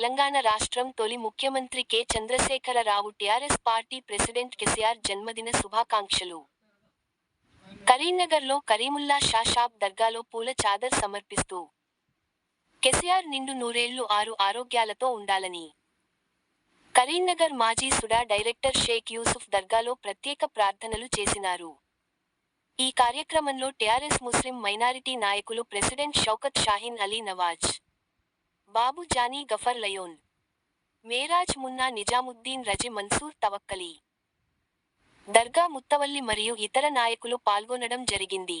తెలంగాణ రాష్ట్రం తొలి ముఖ్యమంత్రి K. Chandrashekhar Rao TRS party president KCR జన్మదిన శుభాకాంక్షలు. కరీంనగర్లో కరీముల్లా షాషాబ్ దర్గాలో పూల చాదర్ సమర్పిస్తూ కెసిఆర్ నిండు నూరేళ్ళు ఆరు ఆరోగ్యాలతో ఉండాలని. కరీంనగర్ మాజీ సుడా డైరెక్టర్ షేక్ యూసుఫ్ దర్గాలో ప్రత్యేక ప్రార్థనలు చేసినారు. ఈ కార్యక్రమంలో టీఆర్ఎస్ ముస్లిం మైనారిటీ నాయకులు president Shaukat Shaheen Ali Nawaz Babu Johnny Gafar Lyon. Meraj Munna Nizamuddin Razi Mansoor తవక్కలి. దర్గా ముత్తవల్లి మరియు ఇతర నాయకులు పాల్గొనడం జరిగింది.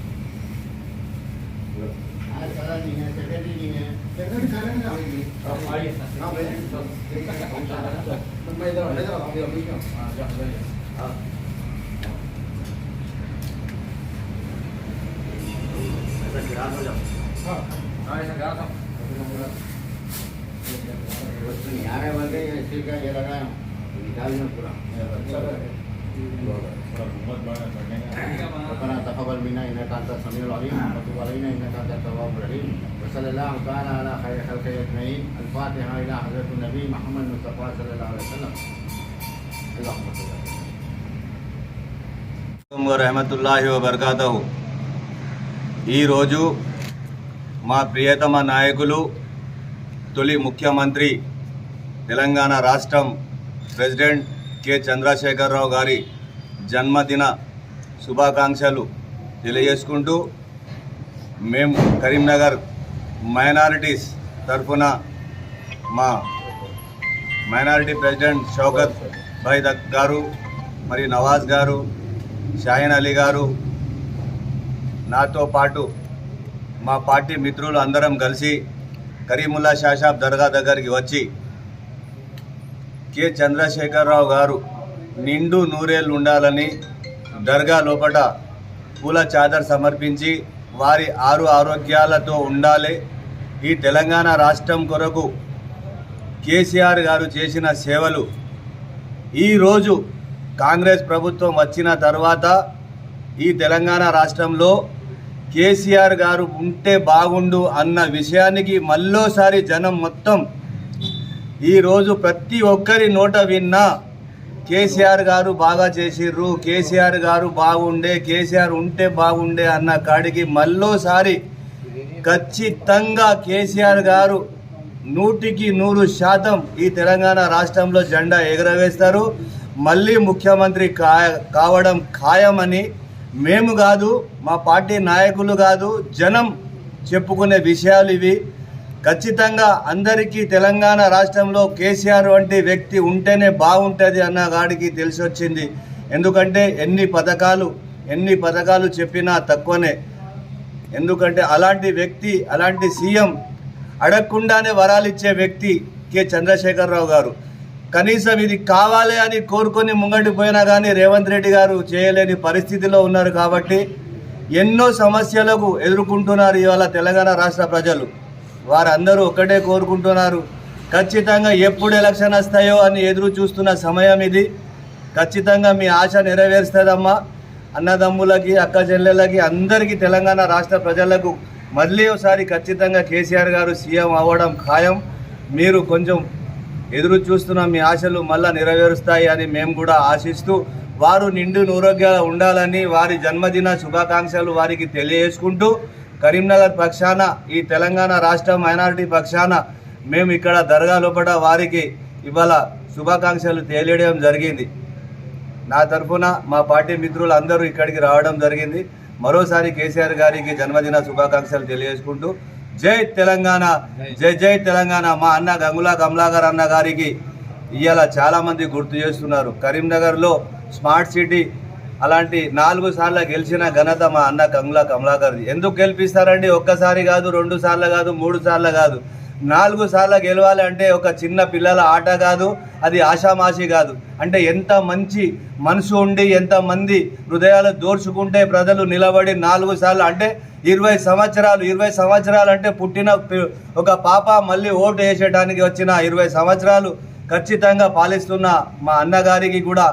नहीं है सेक्रेटरी नहीं है। सेक्रेटरी खाने में आएगी आप आइए हाँ भाई मैं इधर इधर आऊँगी अभी क्यों हाँ। जा हाँ ऐसा गिरा हो जाओ हाँ हाँ ऐसा गिरा था यार है बंदे स्टील का ये लगाया निकाल में पूरा अच्छा है ತಪ್ಪ ಬಂದ ತಪ್ಪ ಬಂದ ಮೀನ ಇನ್ನೂ ಕಾಂತ ಸಮಯ ಅಲ್ಲಿನ ಮತ್ತು ಅಲ್ಲಿನ ಇನ್ನೂ ಕಾಂತ ತಗೊಂಡ್ರೆ الله تعالى على خير خلقه اجمعين الفاتحه الى حضره النبي محمد المصطفى صلى الله عليه وسلم اللهم صل على రహమతుల్లాహి వబర్కాతహు ఈరోజు మా ప్రియతమ నాయకులు తొలి ముఖ్యమంత్రి తెలంగాణ రాష్ట్రం ప్రెసిడెంట్ కె చంద్రశేఖరరావు గారి జన్మదిన శుభాకాంక్షలు తెలియజేసుకుంటూ మేము కరీంనగర్ మైనారిటీస్ తరఫున మా మైనారిటీ ప్రెసిడెంట్ షౌకత్ భాయ్ గారు మరి నవాజ్ గారు షాయిన్ అలీ గారు నాతో పాటు మా పార్టీ మిత్రులు అందరం కలిసి కరీముల్లా షాషాబ్ దర్గా దగ్గరికి వచ్చి కె. చంద్రశేఖరరావు గారు నిండు నూరేళ్ళు ఉండాలని దర్గా లోపట పూల చాదర్ సమర్పించి వారి ఆరు ఆరోగ్యాలతో ఉండాలి. ఈ తెలంగాణ రాష్ట్రం కొరకు కేసీఆర్ గారు చేసిన సేవలు. ఈరోజు కాంగ్రెస్ ప్రభుత్వం వచ్చిన తర్వాత ఈ తెలంగాణ రాష్ట్రంలో కేసీఆర్ గారు ఉంటే బాగుండు అన్న విషయానికి మళ్ళోసారి జనం మొత్తం ఈరోజు ప్రతి ఒక్కరి నోట విన్నా కేసీఆర్ గారు బాగా చేసిర్రు కేసీఆర్ గారు బాగుండే కేసీఆర్ ఉంటే బాగుండే అన్న కాడికి మళ్ళోసారి ఖచ్చితంగా కేసీఆర్ గారు నూటికి నూరు శాతం ఈ తెలంగాణ రాష్ట్రంలో జెండా ఎగరవేస్తారు. మళ్ళీ ముఖ్యమంత్రి కా కావడం ఖాయమని మేము కాదు మా పార్టీ నాయకులు కాదు జనం చెప్పుకునే విషయాలు ఇవి. ఖచ్చితంగా అందరికీ తెలంగాణ రాష్ట్రంలో కేసీఆర్ వంటి వ్యక్తి ఉంటేనే బాగుంటుంది అన్న గాడికి తెలిసి వచ్చింది ఎందుకంటే ఎన్ని పథకాలు ఎన్ని పథకాలు చెప్పినా తక్కువనే. ఎందుకంటే అలాంటి వ్యక్తి అలాంటి సీఎం అడగకుండానే వరాలు ఇచ్చే వ్యక్తి కె. చంద్రశేఖరరావు గారు. కనీసం ఇది కావాలి అని కోరుకొని ముంగడిపోయినా కానీ రేవంత్ రెడ్డి గారు చేయలేని పరిస్థితిలో ఉన్నారు కాబట్టి ఎన్నో సమస్యలకు ఎదుర్కొంటున్నారు ఇవాళ తెలంగాణ రాష్ట్ర ప్రజలు. వారందరూ ఒక్కటే కోరుకుంటున్నారు. ఖచ్చితంగా ఎప్పుడు ఎలక్షన్ వస్తాయో అని ఎదురు చూస్తున్న సమయం ఇది. ఖచ్చితంగా మీ ఆశ నెరవేరుస్తుందమ్మా. అన్నదమ్ములకి అక్క చెల్లెళ్ళకి అందరికీ తెలంగాణ రాష్ట్ర ప్రజలకు మళ్ళీ ఒకసారి ఖచ్చితంగా కేసీఆర్ గారు సీఎం అవ్వడం ఖాయం. మీరు కొంచెం ఎదురు చూస్తున్న మీ ఆశలు మళ్ళా నెరవేరుస్తాయి అని మేము కూడా ఆశిస్తూ వారు నిండు నూరోగ్యాల ఉండాలని వారి జన్మదిన శుభాకాంక్షలు వారికి తెలియజేసుకుంటూ కరీంనగర్ పక్షాన ఈ తెలంగాణ రాష్ట్ర మైనారిటీ పక్షాన మేము ఇక్కడ దర్గా లోపల వారికి ఇవాళ శుభాకాంక్షలు తెలియడం జరిగింది. నా తరఫున మా పార్టీ మిత్రులు అందరూ ఇక్కడికి రావడం జరిగింది. మరోసారి కేసీఆర్ గారికి జన్మదిన శుభాకాంక్షలు తెలియజేసుకుంటూ జై తెలంగాణ జై జై తెలంగాణ. మా అన్న గంగులా కమలాగర్ అన్న గారికి ఇవాళ చాలామంది గుర్తు చేస్తున్నారు. కరీంనగర్లో స్మార్ట్ సిటీ అలాంటి నాలుగు సార్లు గెలిచిన ఘనత మా అన్న కంగుల కమలాకర్ది. ఎందుకు గెలిపిస్తారండి? ఒక్కసారి కాదు రెండు సార్లు కాదు మూడు సార్లు కాదు. నాలుగు సార్లు గెలవాలి అంటే ఒక చిన్న పిల్లల ఆట కాదు అది ఆషామాషి కాదు. అంటే ఎంత మంచి మనసు ఉండి ఎంతమంది హృదయాలు దోర్చుకుంటే ప్రజలు నిలబడి నాలుగు సార్లు అంటే ఇరవై సంవత్సరాలు ఇరవై సంవత్సరాలు అంటే పుట్టిన ఒక పాప మళ్ళీ ఓటు వేసేయడానికి వచ్చిన ఇరవై సంవత్సరాలు ఖచ్చితంగా పాలిస్తున్న మా అన్నగారికి కూడా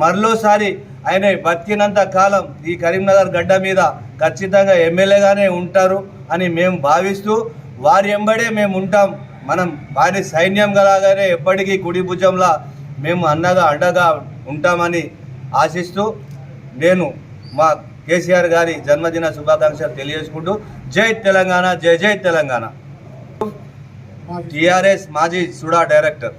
మరలోసారి ఆయన బతికినంత కాలం ఈ కరీంనగర్ గడ్డ మీద ఖచ్చితంగా ఎమ్మెల్యేగానే ఉంటారు అని మేము భావిస్తూ వారి ఎంబడే మేము ఉంటాం. మనం వారి సైన్యం గలాగానే ఎప్పటికీ కుడి భుజంలా మేము అన్నగా అండగా ఉంటామని ఆశిస్తూ నేను మా కేసీఆర్ గారి జన్మదిన శుభాకాంక్షలు తెలియజేసుకుంటూ జై తెలంగాణ జై జై తెలంగాణ. టిఆర్ఎస్ మాజీ సుడా డైరెక్టర్.